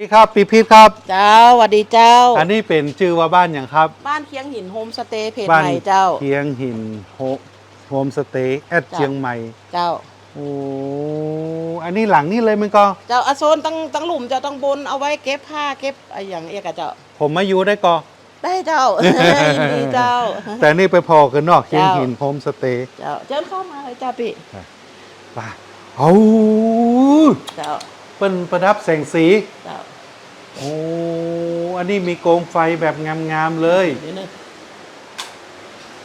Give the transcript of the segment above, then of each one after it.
นี่ครับปีพีทครับ เจ้าสวัสดีเจ้า อันนี้เป็นชื่อว่าบ้านอย่างครับ บ้านเคียงหินโฮมสเตย์เพจบ้านใหม่เจ้า เคียงหินโฮโฮมสเตย์แอดจ้ะเชียงใหม่เจ้า โอ้อันนี้หลังนี่เลยมันก็ เจ้าอาโซนตั้งตั้งหลุมเจ้าต้องบนเอาไว้เก็บผ้าเก็บอะไรอย่างเอกอะเจ้า ผมมาอยู่ได้ก็ ได้เจ้า ยินดีเจ้า แต่นี่ไปพอกันนอกเคียงเจ้าหินโฮมสเตย์เจ้าเจิญเข้ามาเลยเจ้าพี่ไปเอาเจ้า เป็นประดับแสงสี เจ้าโอ้อันนี้มีโคมไฟแบบงามๆเลย เดี๋ยวนึง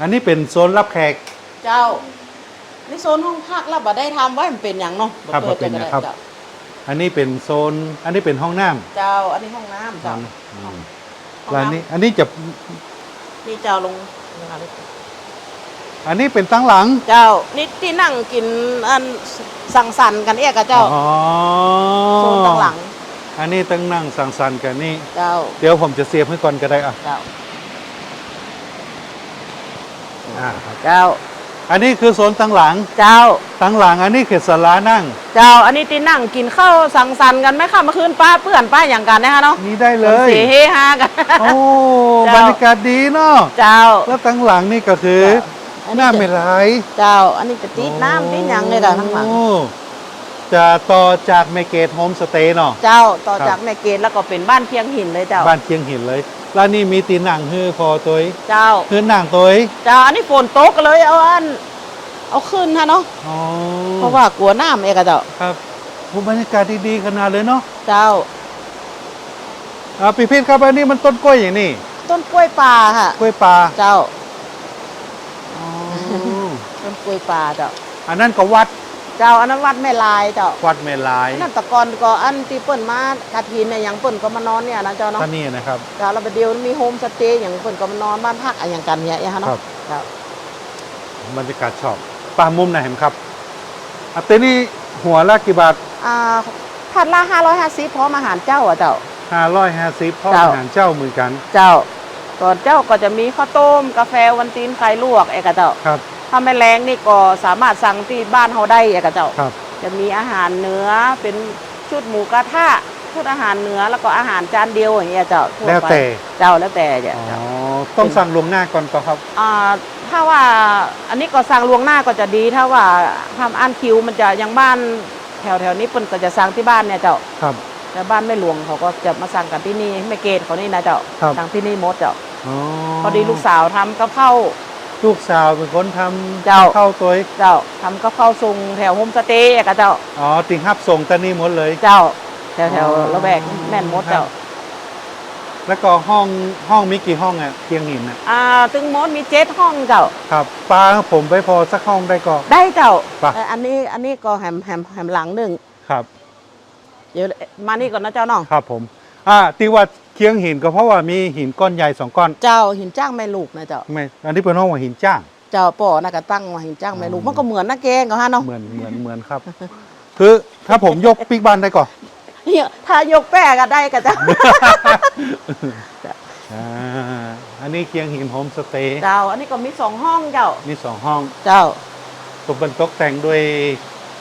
อันนี้เป็นโซนรับแขก เจ้านี่โซนห้องพักแล้วบ่ได้ทำไว้มันเป็นอย่างเนาะครับปิดบ่เป็นก็ได้นะครับเจ้าอันนี้เป็นโซน อันนี้เป็นห้องน้ำเจ้าอันนี้ห้องน้ำเจ้าอืมห้องแล้วอันน้ำนี้อันนี้จะ นี่เจ้าลงอั นนี้เป็นตั้งหลัง เจ้านี่ที่นั่งกินอันสังสรรค์กันเอกอะเจ้าอ๋อโซนตั้งหลัง อันนี้ตั้งนั่งสังสรรค์กันนี่ เจ้า เดี๋ยวผมจะเสียบให้ก่อนก็ได้อะ เจ้าอ่าครับเจ้า อันนี้คือโซนตั้งหลัง เจ้า ตั้งหลังอันนี้คือศาลานั่ง เจ้า อันนี้ที่นั่งกินข้าวสังสรรค์กันไหมคะเมื่อคืนป้าเพื่อนป้าอย่างกันนะคะเนาะนี่ได้เลยเสียเฮฮากัน โอ้ เจ้า บรรยากาศดีเนาะ เจ้า แล้วตั้งหลังนี่ก็คืออันห นี้น้าจะไม่ไหลเจ้า อันนี้จะติดน้ำติดหยังเลยกันทั้งหลังโอ้จะต่อจากเมเกตโฮมสเตย์เนาะ เจ้าต่อครับจากแม่เกณฑ์แล้วก็เป็นบ้านเพียงหินเลยเจ้า บ้านเคียงหินเลย แล้วนี่มีตีนหนังฮือพอตัวเองเจ้า ฮือหนังตัวเองเจ้า อันนี้ฝนตกเลยเอาอัน เอาขึ้นฮะเนาะ อ๋อเพราะว่ากลัวน้ำเอกอะเจ้า ครับโอ้บรรยากาศดีๆขนาดเลยเนาะเจ้า อ่าปีพิษครับอันนี้มันต้นกล้วยอย่างนี้ต้นกล้วยป่าค่ะ กล้วยปลาเจ้าอ๋อต้น กล้วยป่าเจ้าอันนั้นก็วัดเจ้าอันนั้นวัดแม่ลายเจ้าวัดเมลายอันนั่นแตะกอนก็อันที่เปิ้นมากาทินเนี่ยอย่างเปิ้นก็มานอนเนี่ยนะเจ้าเนาะท่านนี่นะครับเจ้าแล้วประเดี๋ยวมีโฮมสเตย์อย่างเปิ้นก็มานอนบ้านพักอะไรอย่างกันเนี่ยอย่างครัเนาะบเจ้าบรรยากาศชอบป่ามุมไหนเห็นครับอันเตนี่หัวละกี่บาทอ่าพันละ550พร้อมอาหารเจ้าอะเจ้า550พ่อเจ้าอาหารเจ้าเหมือนกัน เจ้าตอนเจ้าก็จะมีข้าวต้มกาแฟวันตีนไข่ลวกเอกะเจ้าครับ ถ้าไม่แรงนี่ก็สามารถสั่งที่บ้านเฮาได้เอกะเจ้า ครับ จะมีอาหารเนื้อเป็นชุดหมูกระทะชุดอาหารเนื้อแล้วก็อาหารจานเดียวอย่างเงี้ยเจ้าทั่แล้วไปแต่เจ้าแล้วแต่เจ้าอ๋อต้องสั่งลวงหน้าก่อนก็ครับอ่าถ้าว่าอันนี้ก็สั่งล่วงหน้าก็จะดี ถ้าว่าทำอันคิวมันจะยังบ้านแถวแถวๆนี้เปิ้นก็จะสั่งที่บ้านเนี่ยเจ้า ครับ แต่บ้านไม่หลวงเขาก็จะมาสั่งกันที่นี่ไม่เกณฑ์เขานี่นะเจ้าครับ สั่งที่นี่หมดเจ้า อ๋อพอดีลูกสาวทำกับข้าว ลูกสาวเป็นคนทำเจ้าเข้าวตัวเองเจ้าทำกับข้าวทรงแถวโฮมสเตย์อะกับเจ้า อ๋อติงฮับส่งตานี่หมดเลย เจ้า แถวแถวอ๋อระแวกแม่นหมดเจ้า แล้วก็ห้องห้องมีกี่ห้องอะเตียงหินอะอ่า ตึงมดมีเจ็ดห้องเจ้า ครับปลาผมไปพอสักห้องได้ก็ได้เจ้าไป เอ่ออันนี้อันนี้ก็แฮมแฮมแฮมหลังหนึ่งครับ เดี๋ยวมานี่ก่อนนะเจ้าน้อง ครับผม อ่าที่ว่าเคียงหินก็เพราะว่ามีหินก้อนใหญ่สองก้อน เจ้าหินจ้างแม่ลูกนะเจ้าไม่อันนี้เป็นห้องว่าหินจ้าง เจ้าป่อนะก็ตั้งมาหินจ้างแม่ลูกอ๋อมันก็เหมือนนักแกงก็ฮะเนาะเหมือนเหมือนเหมือนครับ คือถ้าผมยกปิกบ้านได้ก่อนเนี่ยถ้ายกแป้ก็ได้กับเจ้าอ่าอันนี้เคียงหินโฮมสเตย์เจ้า อันนี้ก็มีสองห้องเจ้า มีสองห้องเจ้าตกเป็นตกแต่งด้วย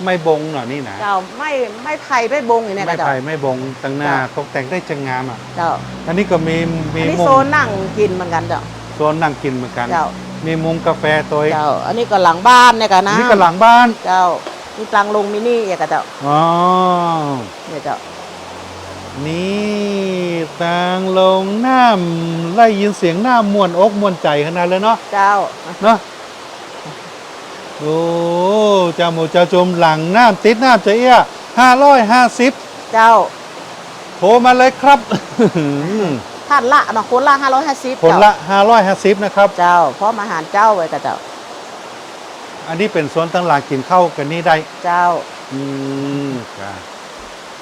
ไม้บงหน่อยนี่นะเจ้าไม่ไม่ไผ่ไม่บงอย่างเนี้ยไม้กับเจ้า ไผ่ไม้บงตั้งหน้า จ้ะ ตกแต่งได้จังงามอะ เจ้าอันนี้ก็มีมีอันนี้มุโซมนนั่งกินเหมือนกันเจ้า โซนนั่งกินเหมือนกัน เจ้า มีมุมกาแฟตัวเองเจ้า อันนี้ก็หลังบ้านเนี่ยกันนะนี่ก็หลังบ้านเจ้ามีตังลงมินี่เอกอะเจ้าอ๋อเนี่ยเจ้านี่ต่างลงน้ำไล่ยินเสียงน้ำมวนอกมวนใจขนาดเลยเนาะเจ้า เนาะ โอ้เจ้าหมูเจ้าจมหลังน้ำติดน้ำเจียห้าร้อยห้าสิบเจ้าโทรมาเลยครับ ท่านละเนาะคนละห้าร้อยห้าสิบคนละห้าร้อยห้าสิบนะครับ เจ้าพร้อมอาหารเจ้าไว้กับเจ้า อันนี้เป็นโซนตั้งหลังกินข้าวกันนี่ได้ เจ้า อืมจ้ะ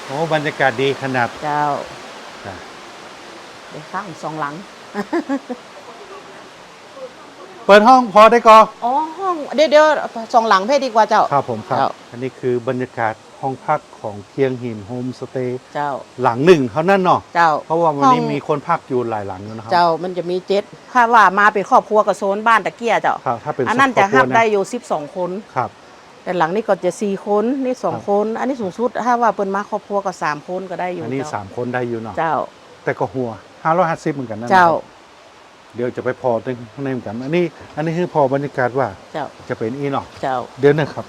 โอ้บรรยากาศดีขนาด เจ้าจ้ะเดี๋ยวข้างสองหลัง เปิดห้องพอได้ก็อ๋อห้องเดี๋ยวเดี๋ยวสองหลังเพศดีกว่าเจ้า ครับผมครับเจ้าอันนี้คือบรรยากาศห้องพักของเคียงหินโฮมสเตย์เจ้า หลังหนึ่งเท่านั้นเนาะเจ้า เพราะว่าวันนี้ห้องมีคนพักอยู่หลายหลังอยู่นะครับ เจ้ามันจะมีเจ็ดถ้าว่ามาเป็นครอบครัวกับโซนบ้านตะเกียเจ้าครับถ้าเป็นอันนั้นจะครหัอบครัวได้อยู่สิบสองคนครับแต่หลังนี่ก็จะสี่คนนี่สองครับคน อันนี้สูงสุดถ้าว่าเปิ้นมาครอบครัวก็สามคนก็ได้อยู่อันนี้เจ้าสามคนได้อยู่เนาะเจ้า แต่ก็หัวห้าร้อยห้าสิบเหมือนกันนะเจ้า เดี๋ยวจะไปพอในในเหมือนกัน อันนี้ อันนี้คือพอบรรยากาศว่า เจ้า จะเป็นอีเนาะเจ้า เดี๋ยวนะครับ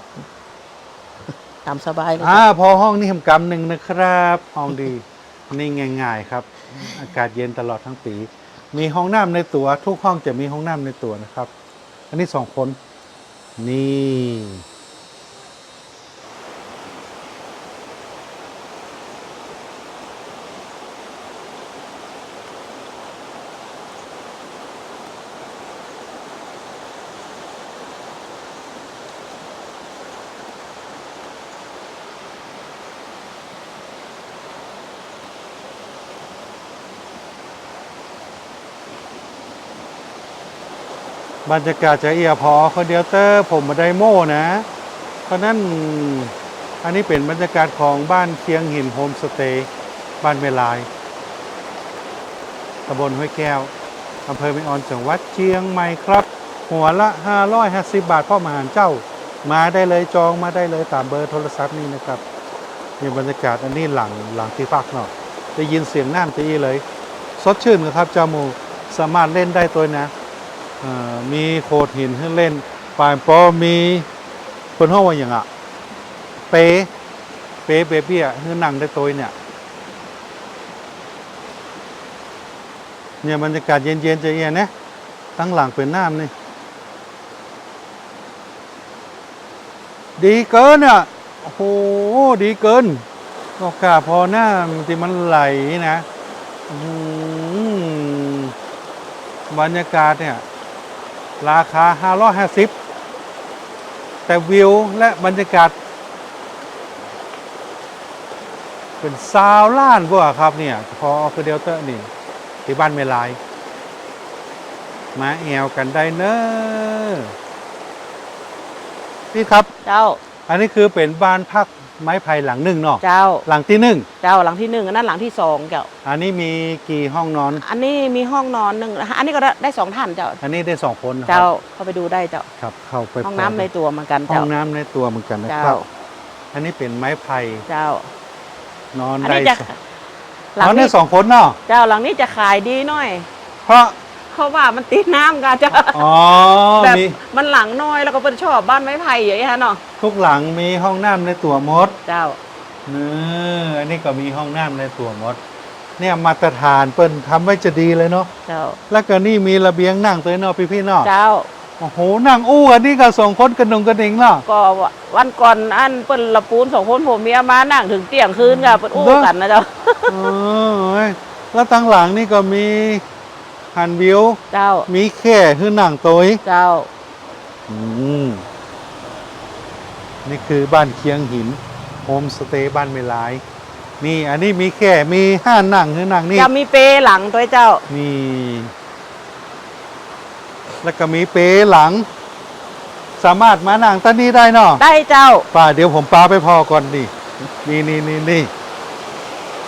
ตามสบายเลยอ่า พอห้องนี้ทำกรรมหนึ่งนะครับ ห้องดี นี่ง่าย ๆครับ อากาศเย็นตลอดทั้งปี มีห้องน้ำในตัว ทุกห้องจะมีห้องน้ำในตัวนะครับ อันนี้สองคน นี่ บรรยากาศจะเอียพอคนเดียวเตอร์ผมมาไดโม่นะ เพราะนั้นอันนี้เป็นบรรยากาศของบ้านเคียงหินโฮมสเตย์บ้านเมลายตำบลห้วยแก้วอำเภอเมียงออนจังหวัดเชียงใหม่ครับ หัวละ 550 บาทพ่อมหารเจ้า มาได้เลยจองมาได้เลยตามเบอร์โทรศัพท์นี่นะครับนี่บรรยากาศอันนี้หลังหลังที่พักเนาะได้ยินเสียงน้ำจะอีเลย สดชื่นครับเจ้าหมูสามารถเล่นได้ตัวนะ มีโขดหินให้เล่นปลายปอมีเปิ้นห้องว่าอย่างอะ เป เปเบบี้อะคือนั่งได้ตัวเนี่ยเนี่ยบรรยากาศเย็นๆจะเอียนนะตั้งหลังเป็นน้ำนี่ดีเกินอะโอ้โหดีเกินก็กาพอหน้าที่มันไหลนะอื้อหือบรรยากาศเนี่ย ราคา 550 แต่วิวและบรรยากาศ เป็นซาวล้านกว่าครับเนี่ยพออคือเดลเตอร์นี่ ที่บ้านเมลาย มาแอวกันได้เนอะพี่ครับ เจ้า อันนี้คือเป็นบ้านพักไม้ไผ่หลังหนึ่งเนาะเจ้า หลังที่หนึ่งเจ้าหลังที่หนึ่งอันนั้นหลังที่สองเจ้า อันนี้มีกี่ห้องนอน อันนี้มีห้องนอนหนึ่งอันนี้ก็ได้ได้สองท่านเจ้า อันนี้ได้สองคนนะคเจ้ารับเข้าไปดูได้เจ้าครับเข้าไปห้องน้ำในตัวเหมือนกันห้อเจ้างน้ำในตัวเหมือนกันนะเจ้าครับอันนี้เป็นไม้ไผ่เจ้า นอนอันได้นี้จะสองหลังนอนได้นี้สองคนเนาะเจ้าหลังนี้จะขายดีหน่อย เพราะ เพราะว่ามันติดน้ำกันเจ้าอ๋อแบบมีมันหลังน้อยแล้วก็เป็นชอบบ้านไม้ไผ่อย่างนี้ฮะเนาะทุกหลังมีห้องน้ำในตัวมดเจ้าเนออันนี้ก็มีห้องน้ำในตัวมด เนี่ยมาตรฐานเปิ้นทำไว้จะดีเลยเนาะเจ้า แล้วก็นี่มีระเบียงนั่งตัวเนาะพี่ๆเนาะเจ้าโอ้โหนั่งอู้อันนี้ก็สองคนกระหนงกระดิ่งเนาะก็วันก่อนอันเปิ้นละปูนสองคนผมเมียมานั่งถึงเตียงคืนกับเปิ้นอู้เด้อกันนะเจ้าเออเว้ยแล้วตั้งหลังนี่ก็มี หันวิว เจ้า มีแค่คือนั่งตัวเจ้า อืม นี่คือบ้านเคียงหินโฮมสเตย์บ้านเมลาย นี่ อันนี้มีแค่มีห้านั่งคือนั่งนี่ จะมีเปหลังตัวเจ้า นี่ แล้วก็มีเปหลัง สามารถมานั่งตั้งนี้ได้เนาะได้เจ้า ป่าเดี๋ยวผมปาไปพอก่อนนี่นี่นี่นี่นี่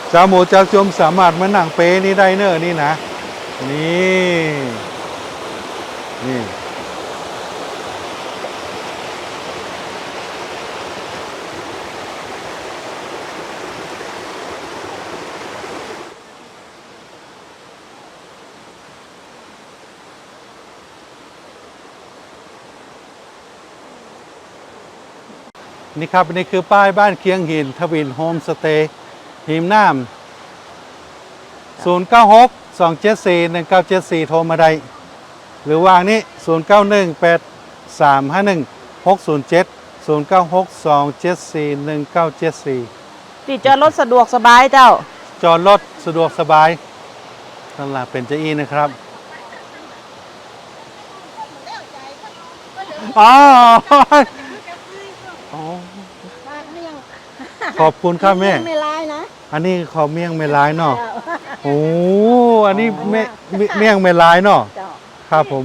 เจ้าหมูเจ้าจมสามารถมานั่งเปนี่ได้เนอะนี่นะ นี่ นี่ นี่ครับ นี่คือป้ายบ้านเคียงหิน ทวินโฮมสเตย์หิมน้ำ096 274 1974 โทรมาได้ หรือว่านี้ 091 8351 607 096 274 1974ที่จอดรถสะดวกสบายเจ้า จอดรถสะดวกสบายนั่นแหละเป็นเจ้าอีนะครับอ๋ออ๋อขอบคุณครับแม่ไม่ร้ายนะ อันนี้ขอเมี่ยงไม่ร้ายเนาะ โอ้อันนี้เมเมี่ยงไม่ร้ายเนาะเจ้าครับผม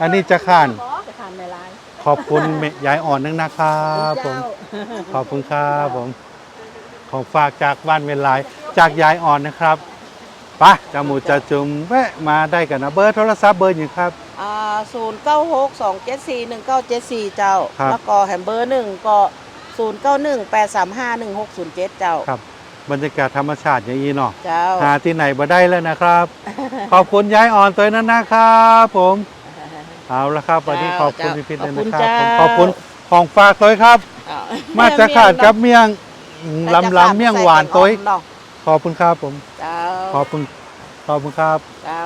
อันนี้จะข้าน จะทานไม่ร้ายขอบคุณแม่ยายอ่อนนึงนะครับผมเจ้าขอบคุณครับผม ของฝากจากบ้านเวลาย จากยายอ่อนนะครับไปะจาหมูจะจุมแวะมาได้กันนะเบอร์โทรศัพท์เบอร์อยู่ครับ อ่าศูนย์เก้าหกสองเจ็ดสี่หนึ่งเก้าเจ็ดสี่เจ้า ครับ แล้วก็แฮมเบอร์หนึ่งก็ศูนย์เก้าหนึ่งแปดสามห้าหนึ่งหกศูนย์เจ็ดเจ้า ครับ บรรยากาศธรรมชาติอย่างนี้เนาะเจ้า หาที่ไหนบ่ได้แล้วนะครับ ขอบคุณยายอ่อนตัวนั้นนะครับผมเอาละครับวันนี้ขอบคุณพี่พิษเลยนะครับผมขอบคุณของฝากตัวครับ มาจากขาดกับเมี่ยงลำลำเมี่ยงหวานตัวเนาะขอบคุณครับผมเจ้าขอบคุณขอบคุณครับเจ้า